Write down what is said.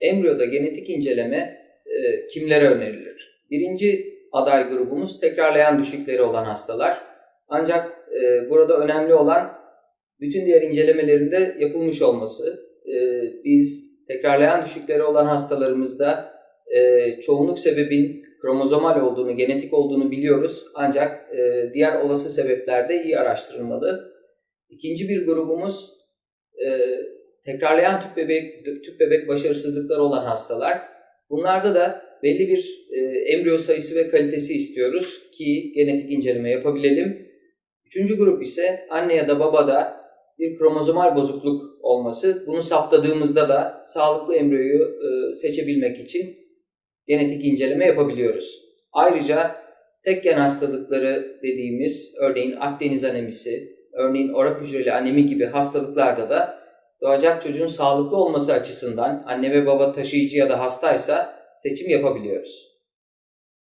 Embriyoda genetik inceleme e, kimlere önerilir? Birinci aday grubumuz tekrarlayan düşükleri olan hastalar. Ancak e, burada önemli olan bütün diğer incelemelerinde yapılmış olması. E, biz tekrarlayan düşükleri olan hastalarımızda e, çoğunluk sebebin kromozomal olduğunu, genetik olduğunu biliyoruz. Ancak e, diğer olası sebepler de iyi araştırılmalı. İkinci bir grubumuz e, tekrarlayan tüp bebek tüp bebek başarısızlıkları olan hastalar. Bunlarda da belli bir e, embriyo sayısı ve kalitesi istiyoruz ki genetik inceleme yapabilelim. Üçüncü grup ise anne ya da babada bir kromozomal bozukluk olması. Bunu saptadığımızda da sağlıklı embriyoyu e, seçebilmek için genetik inceleme yapabiliyoruz. Ayrıca tek gen hastalıkları dediğimiz örneğin Akdeniz anemisi, örneğin orak hücreli anemi gibi hastalıklarda da doğacak çocuğun sağlıklı olması açısından anne ve baba taşıyıcı ya da hastaysa seçim yapabiliyoruz.